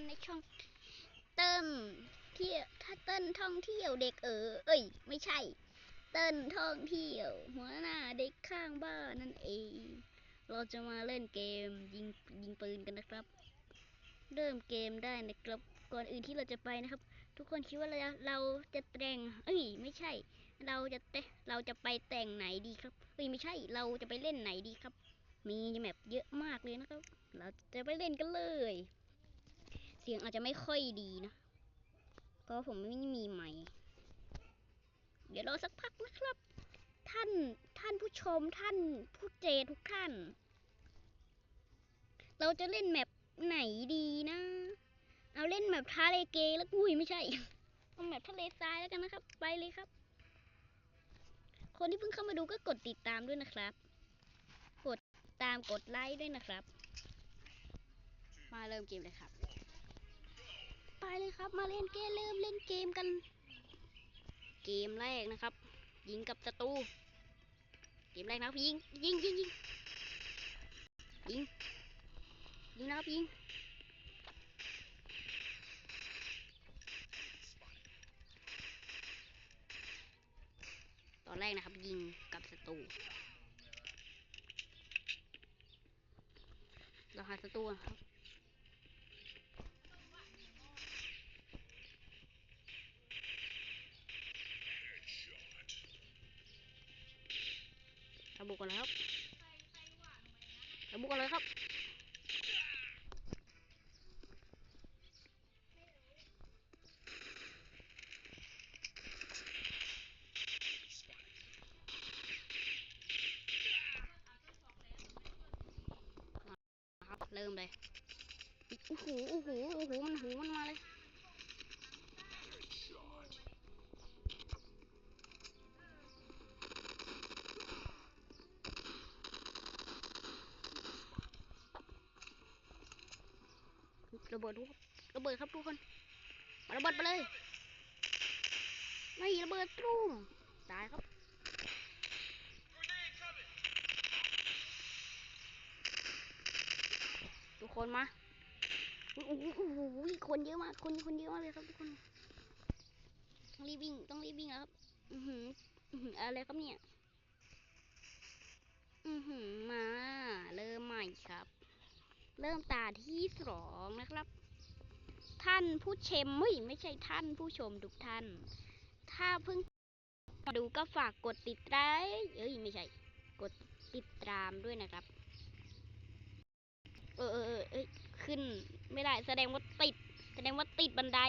กันในช่องเติ้ลที่ถ้าเติ้ลท่องเที่ยวเด็กเออเอ้ย ไม่ใช่ เติ้ลท่องเที่ยว หัวหน้าเด็กข้างบ้านนั่นเอง เราจะมาเล่นเกมยิงยิงปืนกันนะครับ เริ่มเกมได้นะครับก่อนอื่นที่เราจะไปนะครับ ทุกคนคิดว่าเราจะเราจะแต่งเอ้ยไม่ใช่ เราจะเตเราจะไปแต่งไหนดีครับเอ้ยไม่ใช่เราจะไปเล่นไหนดีครับ มีแมปเยอะมากเลยนะครับ เราจะไปเล่นกันเลย สียงอาจจะไม่ค่อยดีนะ เพราะผมไม่มีไมค์เดี๋ยวรอสักพักนะครับ ท่านท่านผู้ชมท่านผู้เจทุกท่าน เราจะเล่นแมปไหนดีนะ เอาเล่นแมปทะเลเกแล้วอุ้ยไม่ใช่เอาแมปทะเลทรายแล้วกันนะครับ ไปเลยครับ คนที่เพิ่งเข้ามาดูก็กดติดตามด้วยนะครับ กดตามกดไลค์ด้วยนะครับ มาเริ่มเกมเลยครับ ครับมาเล่นเกมเริ่มเล่นเกมกัน เกมแรกนะครับ ยิงกับศัตรูเกมแรกนะครับยิงยิงยิงยิงยิงยิงนะครับยิงตอนแรกนะครับ ยิงกับศัตรูเราหาศัตรูครับ เราบุกกันเลยครับเราบุกกันเลยครับครับเริ่มเลย โอ้โห โอ้โห โอ้โห มันหูมันมาเลย ระเบิดทุกระเบิดครับทุกคนปาระเบิดไปเลยไม่ระเบิดตุ้มตายครับทุกคนมาโอ้โหคนเยอะมากคนคนเยอะมากเลยครับทุกคนต้องรีบวิ่งต้องรีบวิ่งแล้วครับอือหืออือหืออะไรครับเนี่ย อือหือมา เริ่มใหม่ครับ เริ่มตาที่สองนะครับ ท่านผู้ชมไม่ไม่ใช่ท่านผู้ชมทุกท่าน ถ้าเพิ่งดูก็ฝากกดติดตามเอ้ยไม่ใช่ กดติดตามด้วยนะครับ เออเออเออเอ้ยขึ้นไม่ได้แสดงว่าติด แสดงว่าติดบันได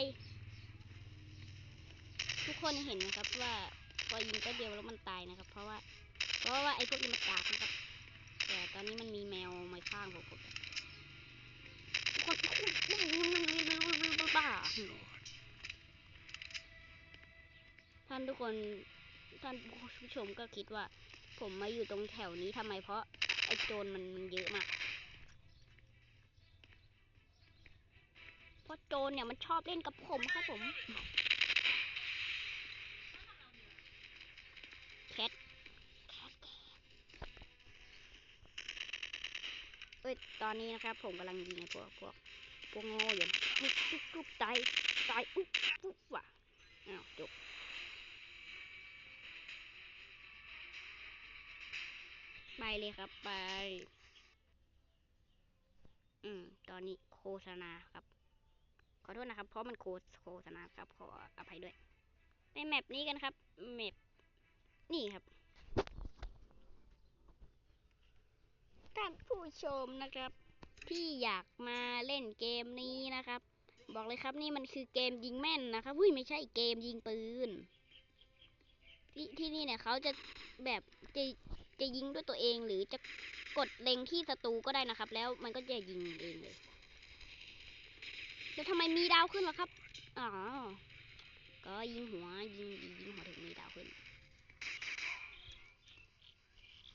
ทุกคนเห็นนะครับว่าพอยิงก็เดียวแล้วมันตายนะครับ เพราะว่า เพราะว่าไอ้พวกนี้มันกากนะครับ แต่ตอนนี้มันมีแมวมาข้างผมผมทุก ท่านทุกคนท่านผู้ชมก็คิดว่า ผมมาอยู่ตรงแถวนี้ทำไมเพราะไอ้โจรมันมันเยอะมาก เพราะโจรเนี่ยมันชอบเล่นกับผมครับผม แคทเอ้ย ตอนนี้นะครับผมกำลังยิงไอ้พวกพวกพวกโง่อยูุ่๊บปุ๊บปุ๊บตายตายอุ๊บปุ๊บว่ะอ้าวจบไปเลยครับไป อืม ตอนนี้โฆษณาครับ ขอโทษนะครับ เพราะมันโฆษโฆษณาครับ ขออภัยด้วยไปแมปนี้กันครับ แมปนี่ครับ ท่านผู้ชมนะครับ ที่อยากมาเล่นเกมนี้นะครับ บอกเลยครับนี่มันคือเกมยิงแม่นนะครับอุ้ยไม่ใช่เกมยิงปืน ที่ที่นี่เนี่ยเขาจะแบบจะจะยิงด้วยตัวเองหรือจะกดเล็งที่ศัตรูก็ได้นะครับ แล้วมันก็จะยิงเองเลยแล้วทำไมมีดาวขึ้นล่ะครับ อ๋อ ก็ยิงหัวยิงยิงหัวถึงมีดาวขึ้น